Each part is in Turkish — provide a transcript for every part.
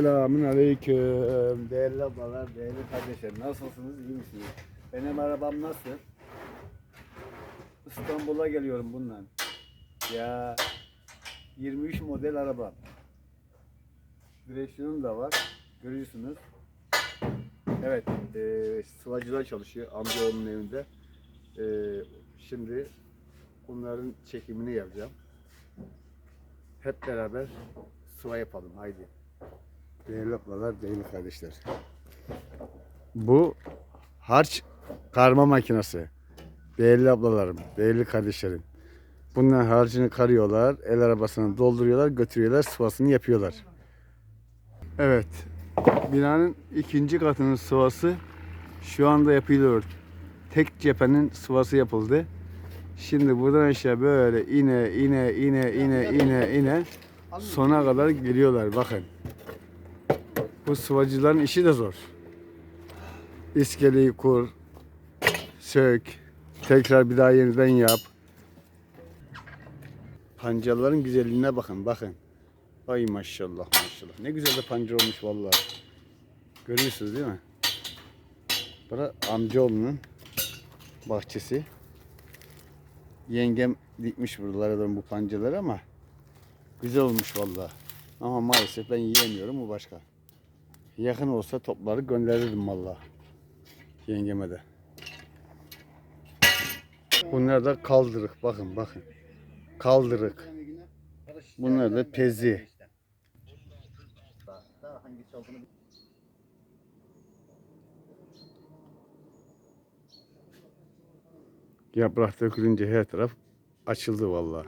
Selamun aleyküm. Değerli ablalar, değerli kardeşler. Nasılsınız? iyi misiniz? Benim arabam nasıl? İstanbul'a geliyorum bundan. Ya 23 model araba. Direksiyonum da var. Görüyorsunuz. Evet, e, sıvacılar çalışıyor amcaoğlunun evinde. E, şimdi bunların çekimini yapacağım. Hep beraber sıva yapalım. Haydi. Değerli ablalar, değerli kardeşler. Bu harç karma makinesi. Değerli ablalarım, değerli kardeşlerim. Bundan harcını karıyorlar, el arabasına dolduruyorlar, götürüyorlar, sıvasını yapıyorlar. Evet, binanın ikinci katının sıvası şu anda yapılıyor. Tek cephenin sıvası yapıldı. Şimdi buradan aşağı böyle ine ine ine ine ine ine sona kadar geliyorlar bakın. Bu sıvacıların işi de zor. İskeleyi kur, sök, tekrar bir daha yeniden yap. Pancarların güzelliğine bakın, bakın. Ay maşallah maşallah. Ne güzel de pancar olmuş vallahi. Görüyorsunuz değil mi? Bura amcaoğlunun bahçesi. Yengem dikmiş buralardan bu pancarları ama güzel olmuş vallahi. Ama maalesef ben yiyemiyorum bu başka. Yakın olsa topları gönderirdim valla. Yengeme de. Bunlar da kaldırık. Bakın bakın. Kaldırık. Bunlar da pezi. Yaprak dökülünce her taraf açıldı valla.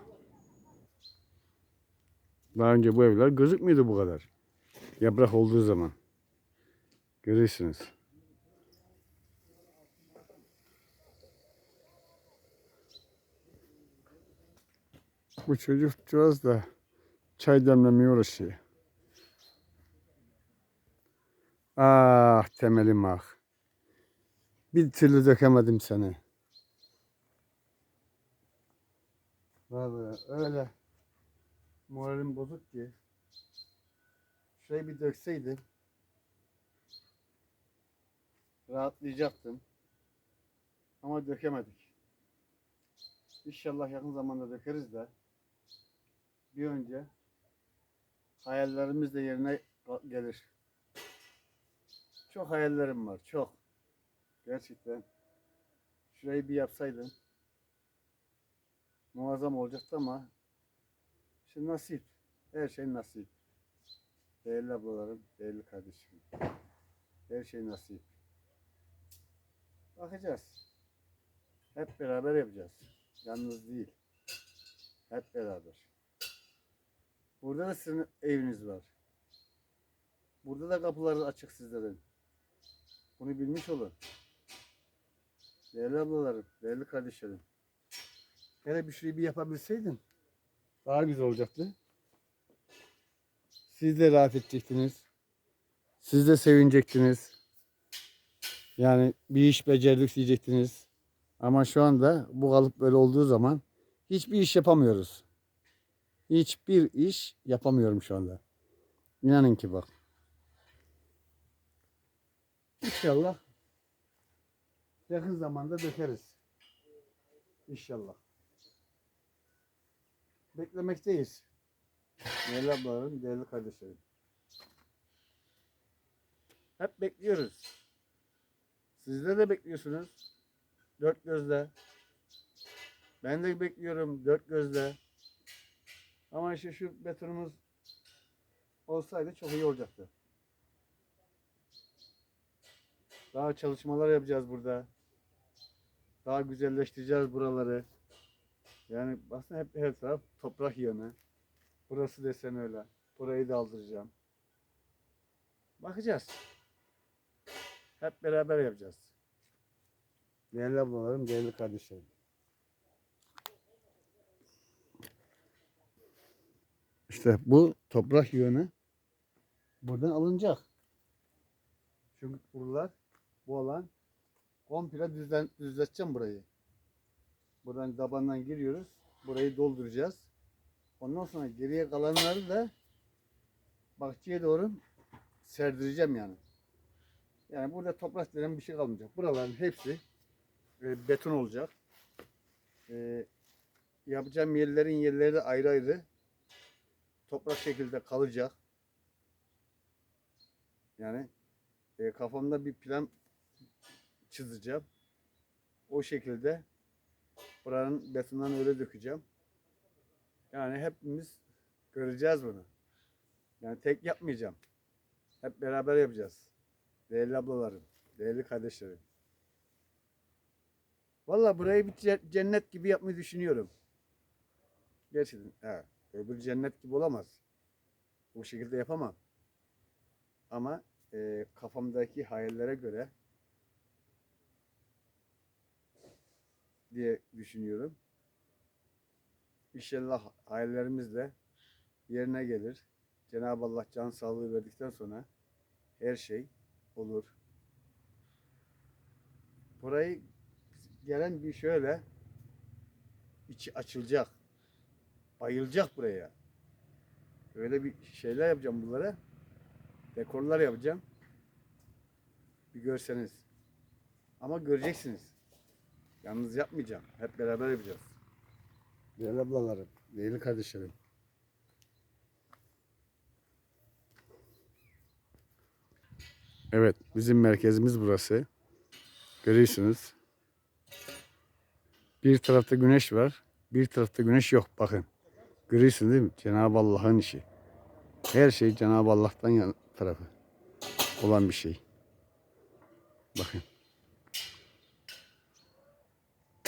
Daha önce bu evler gözükmüyordu bu kadar. Yaprak olduğu zaman. Görüyorsunuz. Bu çocukcağız da çay demlemeye uğraşıyor. Ah temelim ah. Bir türlü dökemedim seni. Vallahi öyle moralim bozuk ki. Şurayı bir dökseydim rahatlayacaktım. Ama dökemedik. İnşallah yakın zamanda dökeriz de bir önce hayallerimiz de yerine gelir. Çok hayallerim var, çok. Gerçekten. Şurayı bir yapsaydım muazzam olacaktı ama işte nasip. Her şey nasip. Değerli ablalarım, değerli kardeşim. Her şey nasip. Bakacağız. Hep beraber yapacağız. Yalnız değil. Hep beraber. Burada da sizin eviniz var. Burada da kapıları açık sizlerin. Bunu bilmiş olun. Değerli ablalarım, değerli kardeşlerim. Hele bir şeyi bir yapabilseydin daha güzel olacaktı. Siz de rahat edecektiniz. Siz de sevinecektiniz. Yani bir iş becerdik diyecektiniz. Ama şu anda bu kalıp böyle olduğu zaman hiçbir iş yapamıyoruz. Hiçbir iş yapamıyorum şu anda. İnanın ki bak. İnşallah yakın zamanda dökeriz. İnşallah. Beklemekteyiz. Değerli ablalarım, değerli kardeşlerim. Hep bekliyoruz. Sizler de bekliyorsunuz. Dört gözle. Ben de bekliyorum dört gözle. Ama işte şu betonumuz olsaydı çok iyi olacaktı. Daha çalışmalar yapacağız burada. Daha güzelleştireceğiz buraları. Yani aslında hep her taraf toprak yığını. Burası desen öyle. Burayı da aldıracağım. Bakacağız. Hep beraber yapacağız. Değerli ablalarım, değerli kardeşlerim. İşte bu toprak yığını buradan alınacak. Çünkü buralar, bu alan komple düzlen, düzleteceğim burayı. Buradan tabandan giriyoruz. Burayı dolduracağız. Ondan sonra geriye kalanları da bahçeye doğru serdireceğim yani. Yani burada toprak denen bir şey kalmayacak. Buraların hepsi e, beton olacak. E, yapacağım yerlerin yerleri de ayrı ayrı toprak şekilde kalacak. Yani e, kafamda bir plan çizeceğim. O şekilde buranın betondan öyle dökeceğim. Yani hepimiz göreceğiz bunu. Yani tek yapmayacağım. Hep beraber yapacağız. Değerli ablalarım, değerli kardeşlerim. Vallahi burayı bir ce- cennet gibi yapmayı düşünüyorum. Gerçekten. Evet. Öbür cennet gibi olamaz. Bu şekilde yapamam. Ama e, kafamdaki hayallere göre diye düşünüyorum. İnşallah hayallerimiz de yerine gelir. Cenab-ı Allah can sağlığı verdikten sonra her şey olur. Burayı gelen bir şöyle içi açılacak. Bayılacak buraya. Öyle bir şeyler yapacağım bunlara. Dekorlar yapacağım. Bir görseniz. Ama göreceksiniz. Yalnız yapmayacağım. Hep beraber yapacağız. Değerli ablalarım, değerli kardeşlerim. Evet, bizim merkezimiz burası. Görüyorsunuz. Bir tarafta güneş var, bir tarafta güneş yok. Bakın. Görüyorsunuz değil mi? Cenab-ı Allah'ın işi. Her şey Cenab-ı Allah'tan tarafı olan bir şey. Bakın.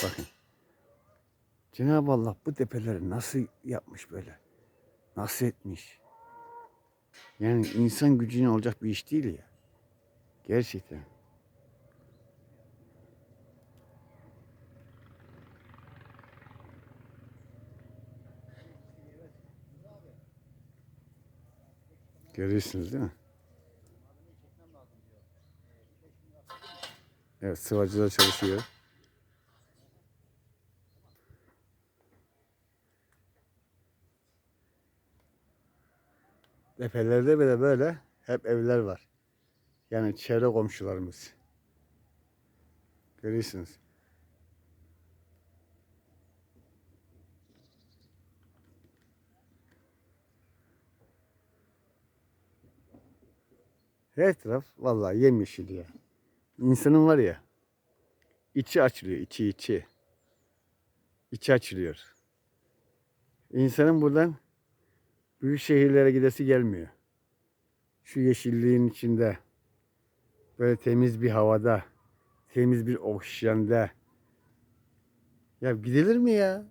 Bakın. Cenab-ı Allah bu tepeleri nasıl yapmış böyle? Nasıl etmiş? Yani insan gücüne olacak bir iş değil ya. Gerçekten. Görüyorsunuz değil mi? Evet sıvacılar çalışıyor. Tepelerde bile böyle hep evler var. Yani çevre komşularımız. Görüyorsunuz. Her taraf vallahi yemyeşil ya. İnsanın var ya içi açılıyor, içi içi. İçi açılıyor. İnsanın buradan büyük şehirlere gidesi gelmiyor. Şu yeşilliğin içinde böyle temiz bir havada, temiz bir oksijende. Ya gidilir mi ya?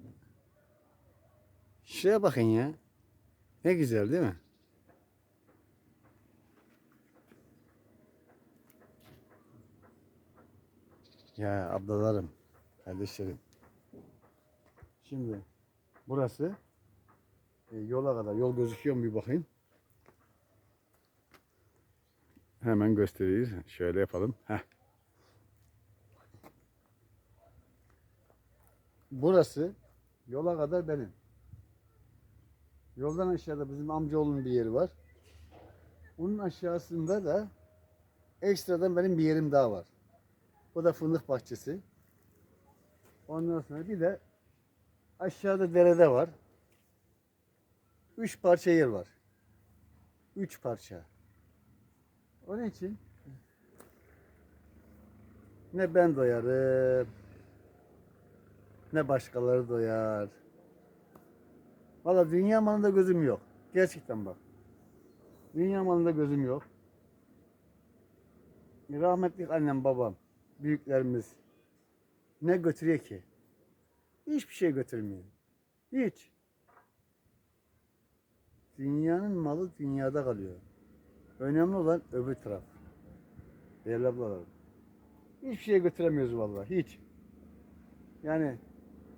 Şuraya bakın ya. Ne güzel değil mi? Ya ablalarım, kardeşlerim. Şimdi burası e, yola kadar. Yol gözüküyor mu bir bakayım. Hemen gösteririz. Şöyle yapalım. Heh. Burası yola kadar benim. Yoldan aşağıda bizim amcaoğlunun bir yeri var. Onun aşağısında da ekstradan benim bir yerim daha var. O da fındık bahçesi. Ondan sonra bir de aşağıda derede var. Üç parça yer var. Üç parça. Onun için ne ben doyarım ne başkaları doyar. Valla dünya malında gözüm yok. Gerçekten bak. Dünya malında gözüm yok. Rahmetli annem babam, büyüklerimiz ne götürüyor ki? Hiçbir şey götürmüyor. Hiç. Dünyanın malı dünyada kalıyor. Önemli olan öbür taraf. Değerli ablalarım. Hiçbir şey götüremiyoruz vallahi. Hiç. Yani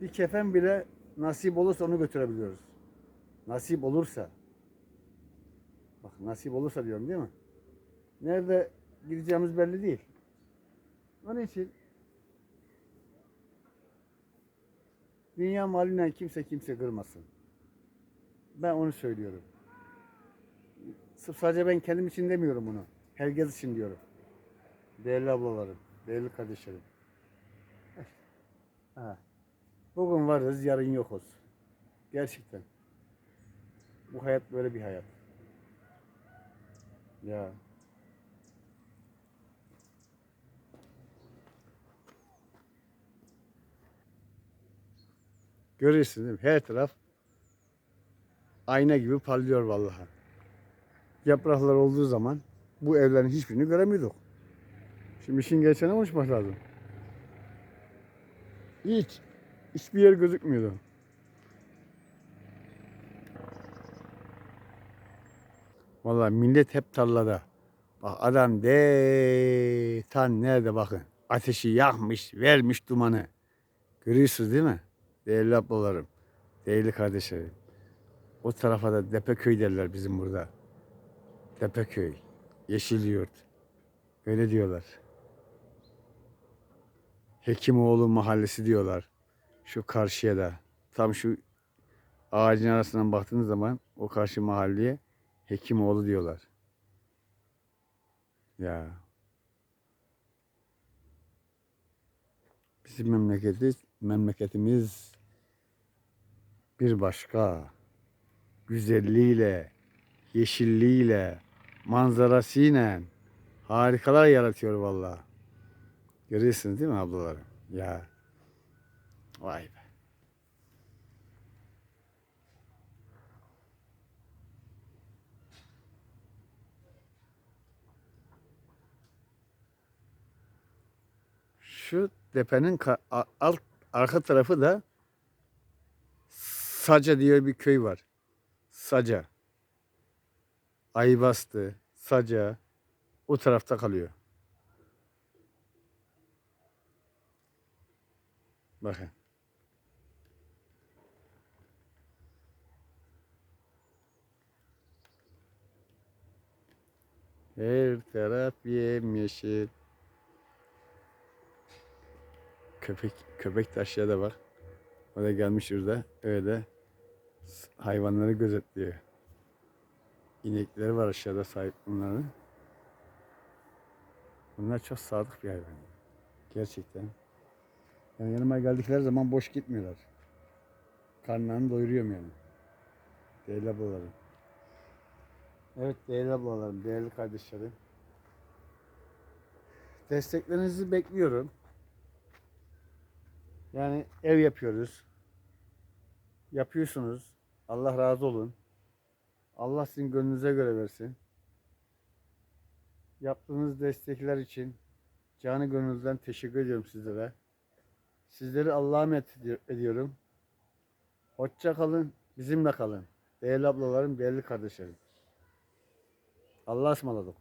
bir kefen bile nasip olursa onu götürebiliyoruz. Nasip olursa. Bak nasip olursa diyorum değil mi? Nerede gideceğimiz belli değil. Onun için dünya malıyla kimse kimse kırmasın. Ben onu söylüyorum. Sırf sadece ben kendim için demiyorum bunu. Herkes için diyorum. Değerli ablalarım, değerli kardeşlerim. Ha. Bugün varız, yarın yokuz. Gerçekten. Bu hayat böyle bir hayat. Ya. Görüyorsun değil mi? Her taraf ayna gibi parlıyor vallahi. Yapraklar olduğu zaman bu evlerin hiçbirini göremiyorduk. Şimdi işin geçene konuşmak lazım. Hiç. Hiçbir yer gözükmüyordu. Vallahi millet hep tarlada. Bak adam de tan nerede bakın. Ateşi yakmış, vermiş dumanı. Görüyorsunuz değil mi? Değerli ablalarım, değerli kardeşlerim. O tarafa da Depeköy derler bizim burada. Depeköy, Yeşilyurt. Öyle diyorlar. Hekimoğlu mahallesi diyorlar. Şu karşıya da. Tam şu ağacın arasından baktığınız zaman o karşı mahalleye Hekimoğlu diyorlar. Ya. Bizim memleketi, memleketimiz bir başka güzelliğiyle, yeşilliğiyle, manzarasıyla harikalar yaratıyor vallahi. Görüyorsunuz değil mi ablalarım? Ya. Vay be. Şu tepenin alt arka tarafı da Saca diye bir köy var. Saca. Aybastı, Saca o tarafta kalıyor. Bakın. Her taraf yemyeşil. Köpek köpek de aşağıda bak. O da gelmiş şurada öyle hayvanları gözetliyor. İnekleri var aşağıda sahip bunların. Bunlar çok sadık bir hayvan. Gerçekten. Yani yanıma geldikleri zaman boş gitmiyorlar. Karnlarını doyuruyorum yani. Değerli ablalarım. Evet değerli ablalarım, değerli kardeşlerim. Desteklerinizi bekliyorum. Yani ev yapıyoruz. Yapıyorsunuz. Allah razı olun. Allah sizin gönlünüze göre versin. Yaptığınız destekler için canı gönülden teşekkür ediyorum sizlere. Sizleri Allah'a emanet edi- ediyorum. Hoşça kalın, bizimle kalın. Değerli ablalarım, değerli kardeşlerim. Allah'a ısmarladık.